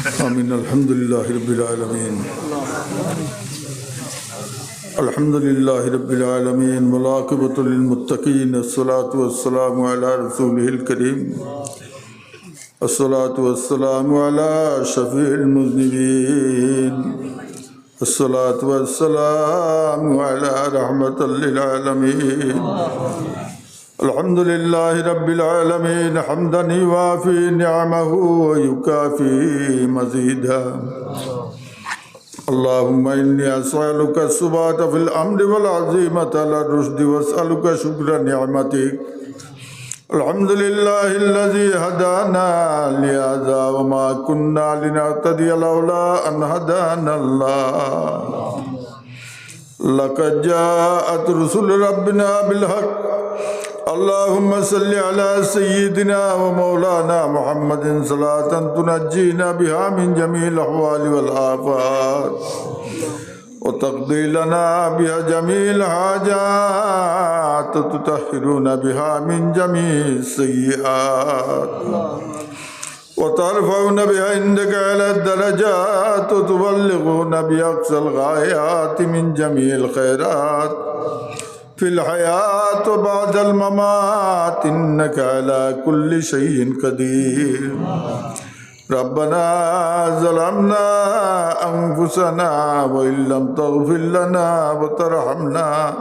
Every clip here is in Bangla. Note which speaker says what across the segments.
Speaker 1: آمين. الحمد لله رب العالمين. الحمد لله رب العالمين. والعاقبة للمتقين. الصلاة والسلام على رسوله الكريم. الصلاة والسلام على شفيع المذنبين. الصلاة والسلام على رحمة للعالمين. الحمد لله رب العالمين حمدا يوافي نعمه ويكافي مزيدا اللهم إني أسألك الثبات في الأمر والعزيمة على الرشد وأسألك شكر نعمتك الحمد لله الذي هدانا لهذا وما كنا لنهتدي لولا أن هدانا الله لقد جاءت رسل ربنا بالحق اللهم صل على سيدنا ومولانا محمد صلاة تنجينا بها من جميع الأحوال والآفات وتقضي لنا بها جميع الحاجات تطهرون بها من جميع السيئات وترفعون بها عندك على الدرجات وتبلغون بأقصى الغايات من جميع الخيرات في الحياة وبعد الممات إنك على كل شيء قدير ربنا ظلمنا أنفسنا وإن لم تغفر لنا وترحمنا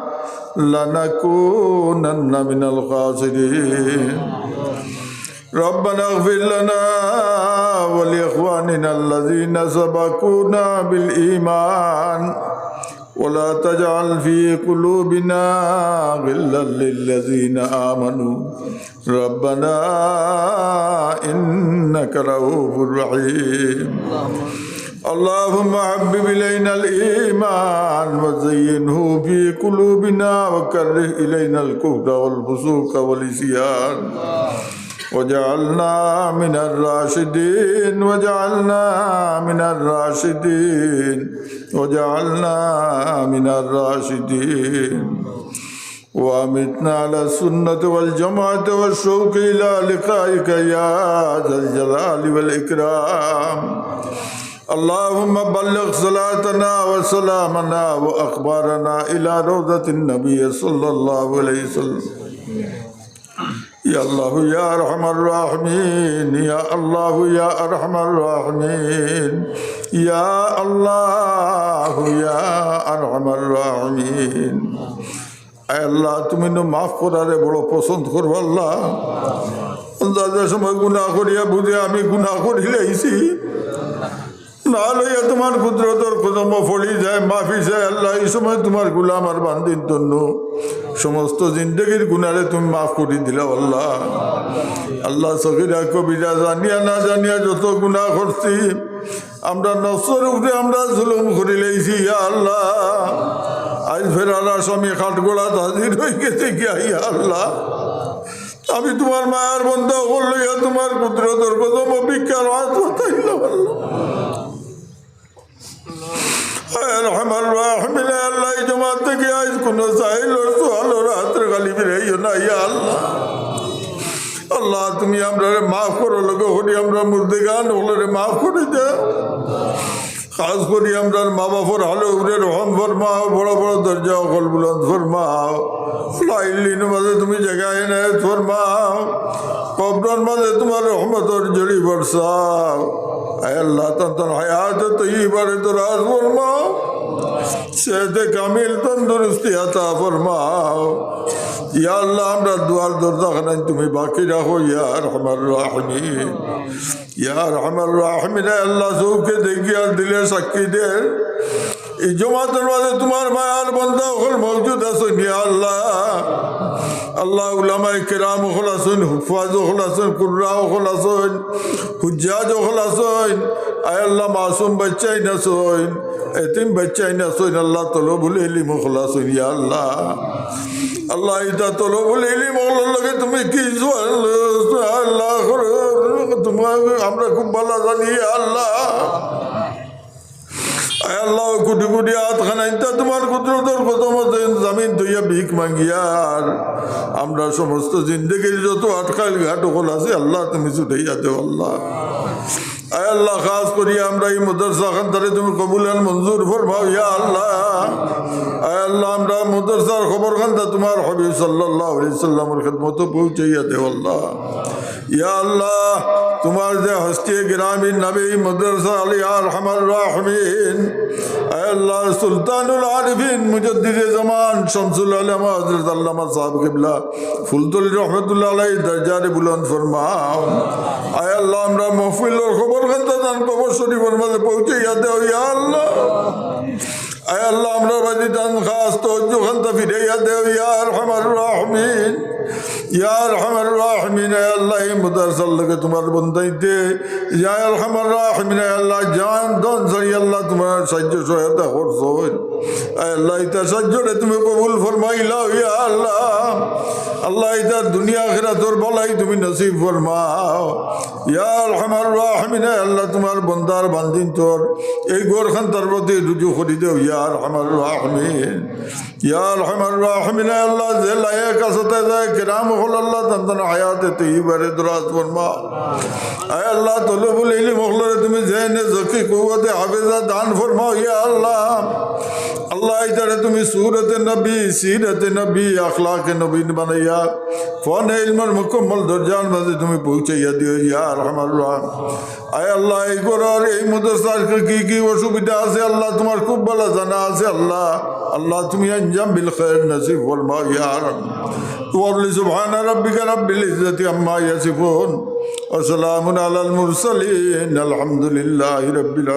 Speaker 1: لنكونن من الخاسرين ربنا اغفر لنا ولإخواننا الذين سبقونا بالإيمان ولا تجعل في قلوبنا غلا للذين آمنوا ربنا إنك رؤوف رحيم اللهم حبب إلينا الإيمان وزينه في قلوبنا وكره إلينا الكفر والفسوق والعصيان وجعلنا من الراشدين وجعلنا من الراشدين وجعلنا من الراشدين وامتنا على السنة والجماعة والشوق إلى لقائك يا ذا الجلال والإكرام اللهم بلغ صلاتنا وسلامنا وأخبارنا إلى روضة النبي صلى الله عليه وسلم يا الله يا أرحم الراحمين يا الله يا أرحم الراحمين يا الله يا أرحم الراحمين আয় আল্লাহ তুমি নো মাফ করারে বড় পছন্দ করবো আল্লাহ দাদার সময় গুণা করিয়া বুঝে আমি গুণা করিলেছি না লইয়া তোমার কুদরতর কদম ফলি যায় মাফি যায় আল্লাহ এই সময় তোমার গুলাম আর বান্দির জন্য সমস্ত জিন্দগির গুনারে তুমি মাফ করে দিলা আল্লাহ আল্লাহ সকিরা কবিরা জানিয়া না জানিয়া যত গুণা করছি আমরা নসর উপরে আমরা জুলুম করে লেছি আল্লাহ আজ ফেরার আসামি খাটগোড়া হাজির হয়ে গেছে কি ইয়া আল্লাহ আমি তোমার মায়ের বন্ধ লইয়া তোমার কুদরতর কদম বাতাইলাম আল্লাহ রহমান রাহমিন এই জমা থেকে আজ কোনো চাইল সোয়াল রাত্রে খালি ফিরাইও না, ইয়া আল্লাহ। আল্লাহ, তুমি আমরা মাফ করো লোক, হরি আমরা মুর্দে গান ওগুলোরে মাফ জড়ি বরসাও আয় আল্লাহ, তন্তন হায়াত তো ইবারে তো রাজ ফরমাও। সেতে কামিল তন্দুরস্তি আতা ফরমাও। ইয়া আল্লাহ, আমরা দুয়ার দরজা খানায় তুমি বাকি রাখো, ইয়া রহমান রাহমিন। ইয়া রহমান রাহমিন আল্লাহ সৌকে দেখিয়া দিলে সাক্ষী দে। এই জমাতের মাঝে তোমার মায়ার বন্ধা হল মজুদ আছো, ইয়া আল্লাহ। আল্লাহ উলামাই কেরাম হল আসুন হুফাজ হল আসুন কুর্রা হল আসুন হুজাজ হল আসুন আয় আল্লাহ মাসুম বাচ্চাই না এতিম বাচ্চাই না আল্লাহ তলো বলে এলি মুখলা সইন ইয়া আল্লাহ। আল্লাহ এটা তলো বলে এলি মহলার লগে তুমি কি আল্লাহ তোমার আমরা খুব ভালো জানি আল্লাহ। আল্লাহ, কোটি কোটি হাত তোমার কুদরতর কত জামিন ধুইয়া ভিক মাঙ্গিয়ার। আমরা সমস্ত জিন্দগির যত আটকাল ঘাট ওকল আছে, আল্লাহ তুমি ছুটাইয়া দেও আল্লাহ। আয় আল্লাহ, খাস করি আমরা এই মাদ্রাসা খান তারে তুমি কবুলান মঞ্জুর ফরমাও ইয়া আল্লাহ। আয় আল্লাহ, আমরা মদরসার খবর খানটা তোমার হবিব সাল্লাল্লাহু আলাইহি সাল্লামের খেদমত পৌঁছাইয়া দেও আল্লাহ। ইয়া আল্লাহ, তোমার যে হস্তি গ্রামীণ নবী মাদ্রাসা আলী আর হামার রাহমিন আল্লাহ, সুলতানুল আরিফিন মুজদ্দিদে জামান শামসুল আলম, হযরত আল্লামা সাহেব কিবলা, ফুলতুল রহমতুল্লাহ আলাই দরজারে বুলন্দ ফরমাও। আয় আল্লাহ, আমরা মহফিলের খবর খানতে দান পাবো শরীফের মাঝে পৌঁছে দেও, ইয়া আল্লাহ। আয় আল্লাহ, আমরা বাজি দান খাস তো ফিরে দেও, ইয়া আরহামার রাহমিন। আল্লাহ আল্লাহ, জান আল্লাহ আল্লাহ তুমি ইয়া আল্লাহ। আল্লাহ দুনিয়া তোর বলাই তুমি নসিব ফরমাও। ইয়া আরহামার রাহমিন আল্লাহ তোমার বন্দার বান্দিন তোর। এই গোরখান তার প্রতি রুজু করি দেও, ইয়া আরহামার রাহমিন ইয়া আরহামার রাহমিন আল্লাহ যে লায়ে কাছতে যায়, কিরাম হল আল্লাহ তন্তন হায়াতে তুই বারে দরাজ ফরমা আয় আল্লাহ, তলবুল ইলিম হলরে তুমি জেনে জকি কুয়াতে হাফেজা দান ফরমাও, ইয়া আল্লাহ। আল্লাহ তারে তুমি সুরতে নবী, সিরতে নবী, আখলাকে নবীন বানাইয়া, ফোনে ইলমার মুকম্মল দরজার মাঝে তুমি পৌঁছাইয়া দিও, ইয়া রহমান। রহম আল্লাহ, এই করার এই মদরসার কি কি অসুবিধা আছে আল্লাহ? তোমার খুব ভালো জানা আছে আল্লাহ। আল্লাহ, তুমি আঞ্জাম বিল খের নসিব ফরমাও ইয়া রহম তুয়াল্লি সুবহান রাব্বিকা আম্মা ইয়াসিফুন। ওয়া সালামুন আলাল মুরসালিন। আলহামদুলিল্লাহি রাব্বিল